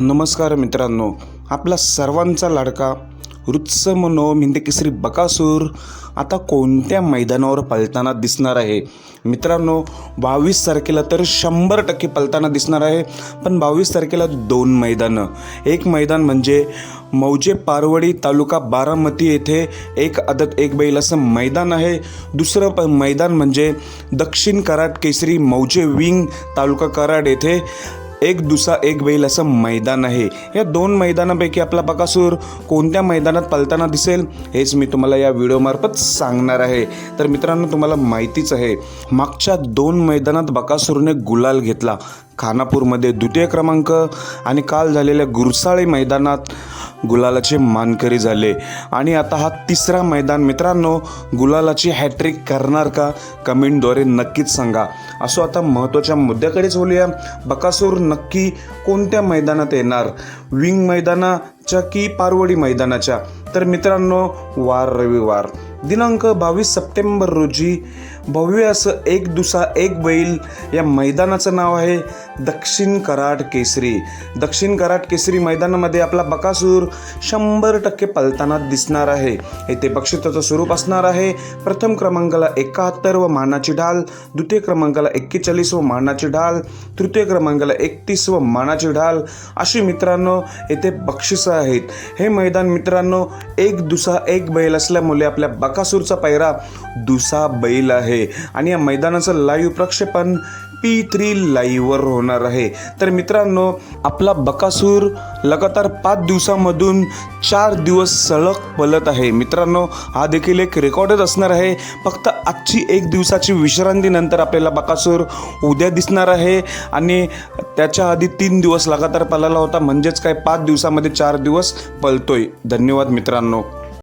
नमस्कार मित्रांनो आपला सर्वांचा लाडका वृत्स मनो मिंदे केसरी बकासूर आता कोणत्या मैदानावर पलताना दिसणार आहे? मित्रांनो बावीस तारखेला तर शंभर टक्के पलताना दिसणार आहे पण बावीस तारखेला दोन मैदानं. एक मैदान म्हणजे मौजे पारवडी तालुका बारामती येथे एक आदत एक बैल असं मैदान आहे. दुसरं प मैदान म्हणजे दक्षिण कराड केसरी मौजे विंग तालुका कराड येथे एक दुसा एक बैल असं मैदान आहे. या दोन मैदानापैकी आपला बकासूर कोणत्या मैदानात पलताना दिसेल हेच मी तुम्हाला या व्हिडिओमार्फत सांगणार आहे. तर मित्रांनो तुम्हाला माहितीच आहे मागच्या दोन मैदानात बकासूरने गुलाल घेतला. खानापूरमध्ये द्वितीय क्रमांक आणि काल झालेल्या गुरसाळे मैदानात गुलालाचे मानकरी झाले. आणि आता हा तिसरा मैदान. मित्रांनो गुलालाची हॅट्रिक करणार का? कमेंटद्वारे नक्कीच सांगा. असो आता महत्त्वाच्या मुद्द्याकडेच बोलूया. बकासूर नक्की कोणत्या मैदानात येणार? विंग मैदानाच्या की पारवडी मैदानाच्या? तर मित्रांनो वार रविवार. दिनांक बावीस सप्टेंबर रोजी भव्य असं एक दुसा एक बैल या मैदानाचं नाव आहे दक्षिण कराड केसरी. दक्षिण कराड केसरी मैदानामध्ये आपला बकासूर शंभर टक्के पलताना दिसणार आहे. येथे बक्षिसाचं स्वरूप असणार आहे. प्रथम क्रमांकाला एकाहत्तर व मानाची ढाल द्वितीय क्रमांकाला एक्केचाळीस व मानाची ढाल तृतीय क्रमांकाला एकतीस व मानाची ढाल. अशी मित्रांनो येथे बक्षिसं आहेत. हे मैदान मित्रांनो एक दुसा एक बैल असल्यामुळे आपल्या बकासूरचा पैरा दुसा बैल आहे. आणि या मैदानाचं लाईव्ह प्रक्षेपण पी थ्री लाईव्हवर होणार आहे. तर मित्रांनो आपला बकासूर लगातार पाच दिवसामधून चार दिवस सळक पलत आहे. मित्रांनो हा देखील एक रेकॉर्डच असणार आहे. फक्त आजची एक दिवसाची विश्रांतीनंतर आपल्याला बकासूर उद्या दिसणार आहे. आणि त्याच्या आधी तीन दिवस लगातार पळाला होता. म्हणजेच काय? पाच दिवसामध्ये चार दिवस पळतोय. धन्यवाद मित्रांनो.